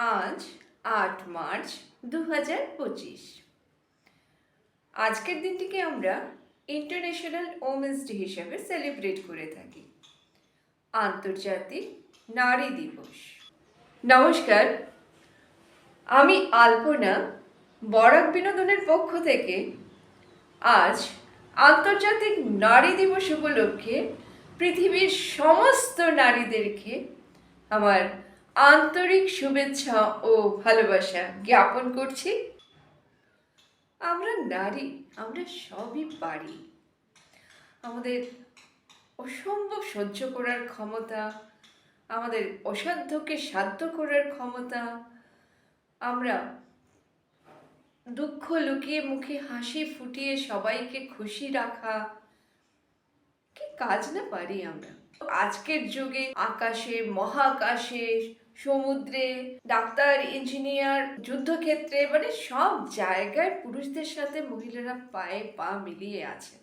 আজ আট মার্চ দু হাজার পঁচিশ। আজকের দিনটিকে আমরা ইন্টারন্যাশনাল ওমেন্স ডে হিসাবে সেলিব্রেট করে থাকি। আন্তর্জাতিক নারী দিবস। নমস্কার, আমি আলপনা, বরাক বিনোদনের পক্ষ থেকে আজ আন্তর্জাতিক নারী দিবস উপলক্ষে পৃথিবীর সমস্ত নারীদেরকে আমার আন্তরিক শুভেচ্ছা ও ভালোবাসা জ্ঞাপন করছি। আমরা নারী, আমরা সবই পারি। আমাদের অসম্ভব সহ্য করার ক্ষমতা, আমাদের অসাধ্যকে সাধ্য করার ক্ষমতা, আমরা দুঃখ লুকিয়ে মুখে হাসি ফুটিয়ে সবাইকে খুশি রাখা, কি কাজ না পারি আমরা? আজকের যুগে আকাশে, মহাকাশে সমুদ্রে, ডাক্তার ইঞ্জিনিয়ার যুদ্ধক্ষেত্রে মানে সব জায়গায় পুরুষদের সাথে মহিলারা পায়ে পা মিলিয়ে আছেন।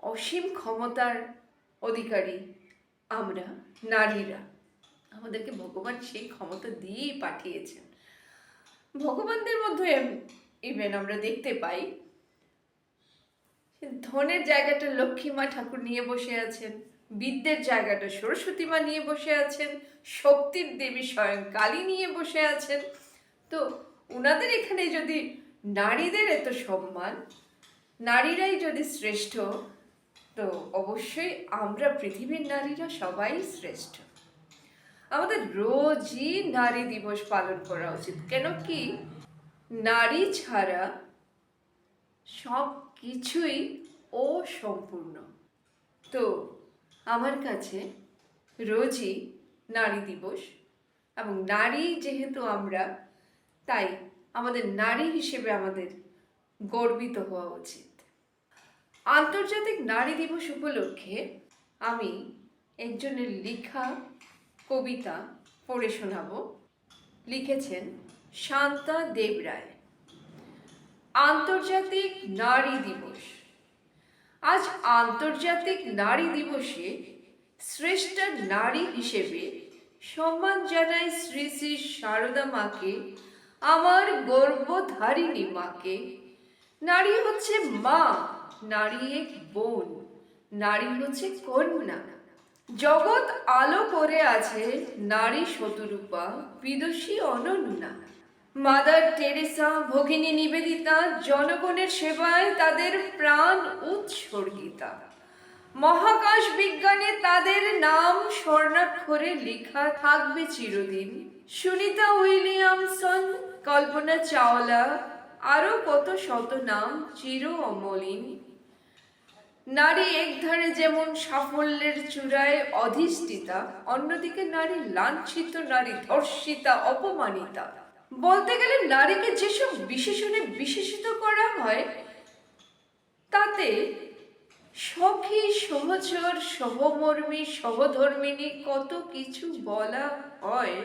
অসীম ক্ষমতার অধিকারী আমরা, নারীরা। আমাদেরকে ভগবান সেই ক্ষমতা দিয়েই পাঠিয়েছেন। ভগবানদের মধ্যে ইভেন আমরা দেখতে পাই ধনের জায়গাটা লক্ষ্মী মা ঠাকুর নিয়ে বসে আছেন। বিদ্যের জায়গাটা সরস্বতী মা নিয়ে বসে আছেন, শক্তির দেবী স্বয়ং কালী নিয়ে বসে আছেন। তো ওনাদের এখানে যদি নারীদের এত সম্মান, নারীরাই যদি শ্রেষ্ঠ, তো অবশ্যই আমরা পৃথিবীর নারীরা সবাই শ্রেষ্ঠ। আমাদের রোজই নারী দিবস পালন করা উচিত। কেন কি নারী ছাড়া সব কিছুই অসম্পূর্ণ। তো আমার কাছে রোজই নারী দিবস এবং নারী যেহেতু আমরা, তাই আমাদের নারী হিসেবে আমাদের গর্বিত হওয়া উচিত। আন্তর্জাতিক নারী দিবস উপলক্ষে আমি একজনের লেখা কবিতা পড়ে শোনাব। লিখেছেন শান্তা দেবরায় আন্তর্জাতিক নারী দিবস। আজ আন্তর্জাতিক নারী দিবসে শ্রেষ্ঠ নারী হিসেবে সম্মান জানাই শ্রী শ্রী শারদা মাকে, আমার গর্বধারিণী মাকে। নারী হচ্ছে মা, নারী এক বোন, নারী হচ্ছে কন্যা। জগৎ আলো করে আছে নারী শতরূপা, বিদুষী অনন্যা। মাদার টেরেসা ভগিনী নিবেদিতা, জনগণের সেবায় তাদের প্রাণ উৎসর্গিতা। মহাকাশ বিজ্ঞানে তাদের নাম স্বর্ণাক্ষরে লেখা থাকবে চিরদিন। সুনিতা উইলিয়ামসন কল্পনা চাওলা, আরও কত শত নাম চির অমলিন। নারী একধারে যেমন সাফল্যের চূড়ায় অধিষ্ঠিতা, অন্যদিকে নারী লাঞ্ছিত, নারী ধর্ষিতা, অপমানিতা। বলতে গেলে নারীকে যেসব বিশেষণে বিশেষিত করা হয়, তাতে সখী, সহচর, সহমর্মী, সহধর্মিনী কত কিছু বলা হয়।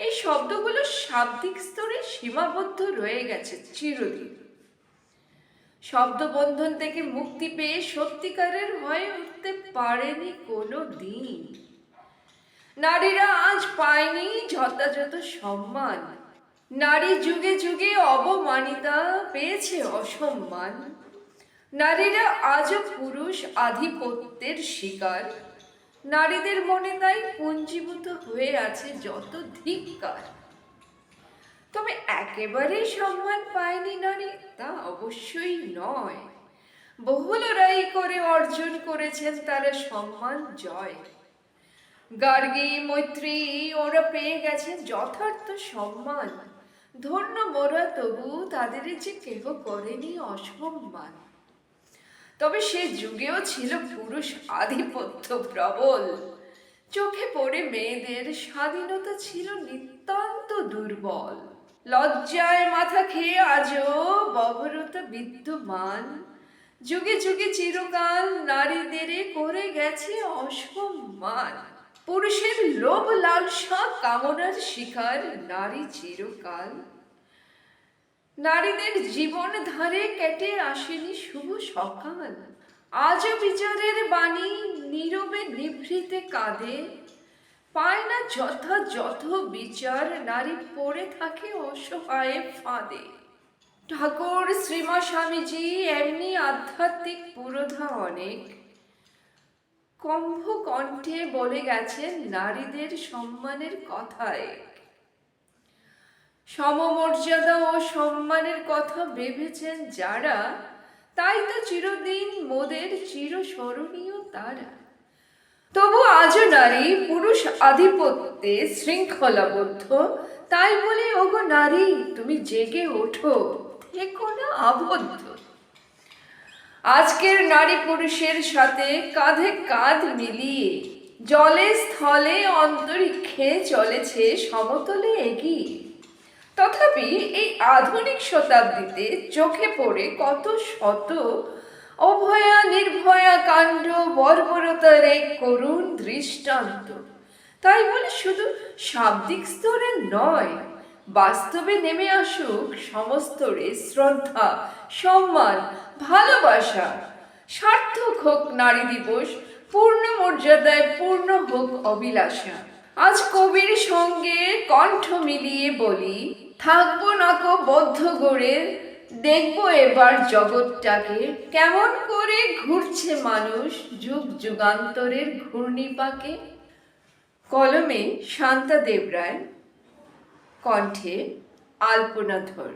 এই শব্দগুলো শাব্দিক স্তরে সীমাবদ্ধ রয়ে গেছে চিরদিন। শব্দবন্ধন থেকে মুক্তি পেয়ে সত্যিকারের হয়ে উঠতে পারেনি কোনো দিন। নারীরা আজ পায়নি যথাযথ সম্মান। নারী যুগে যুগে অবমানিতা পেয়েছে অসম্মান। নারীরা আজও পুরুষ আধিপত্যের শিকার। নারীদের মনে তাই পুঞ্জীভূত হয়ে আছে যত ধিক্কার। তবে একেবারেই সম্মান পায়নি নারী, তা অবশ্যই নয়। বহু লড়াই করে অর্জন করেছেন তারা সম্মান জয়। গার্গী, মৈত্রী, ওরা পেয়ে গেছে যথার্থ সম্মান। ধন্য মোরা তবু তাদের যে কেহ করেনি অসম্মান। তবে সে যুগেও ছিল পুরুষ আধিপত্য প্রবল। চোখে পড়ে মেয়েদের স্বাধীনতা ছিল নিতান্ত দুর্বল। লজ্জায় মাথা খেয়ে আজও ববরতা বিদ্যমান। যুগে যুগে চিরকাল নারীদের করে গেছে অসম্মান। পুরুষের লোভ লালসা, কামনার শিকার নারী চিরকাল। নারীদের জীবন ধারে কেটে আসেনি শুভ সকাল। আজও বিচারের বাণী নীরবে নিভৃতে কাঁদে পায় না যথাযথ বিচার, নারী পড়ে থাকে অসহায় ফাঁদে। ঠাকুর, শ্রীমা স্বামীজি, এমনি আধ্যাত্মিক পুরোধা অনেক। কম্ভ কণ্ঠে বলে গেছেন নারীদের সম্মানের কথায়। সমমর্যাদা ও সম্মানের কথা ভেবেছেন যারা, তাই তো চিরদিন মোদের চিরস্মরণীয় তারা। তবু আজও নারী পুরুষ আধিপত্যে শৃঙ্খলাবদ্ধ, তাই বলে, ওগো নারী, তুমি জেগে ওঠো থেকো না আবদ্ধ। আজকের নারী পুরুষের সাথে কাঁধে কাঁধ মিলিয়ে জলে স্থলে অন্তরিক্ষে চলেছে সমতলে এগিয়ে। তথাপি এই আধুনিক শতাব্দীতে চোখে পড়ে কত শত অভয়া নির্ভয়া কাণ্ড, বর্বরতার এক করুণ দৃষ্টান্ত। তাই বলে শুধু শাব্দিক স্তরে নয় বাস্তবে নেমে আসুক সমস্তরে শ্রদ্ধা, সম্মান, ভালোবাসা। সার্থক হোক নারী দিবস, পূর্ণ মর্যাদায় পূর্ণ হোক অভিলাষা। আজ কবির সঙ্গে কণ্ঠ মিলিয়ে বলি, থাকব নাকো বদ্ধ গড়ে, দেখব এবার জগৎটাকে। কেমন করে ঘুরছে মানুষ যুগ যুগান্তরের ঘূর্ণিপাকে? কলমে শান্তা দেবরায় কণ্ঠে আলপনা ধর।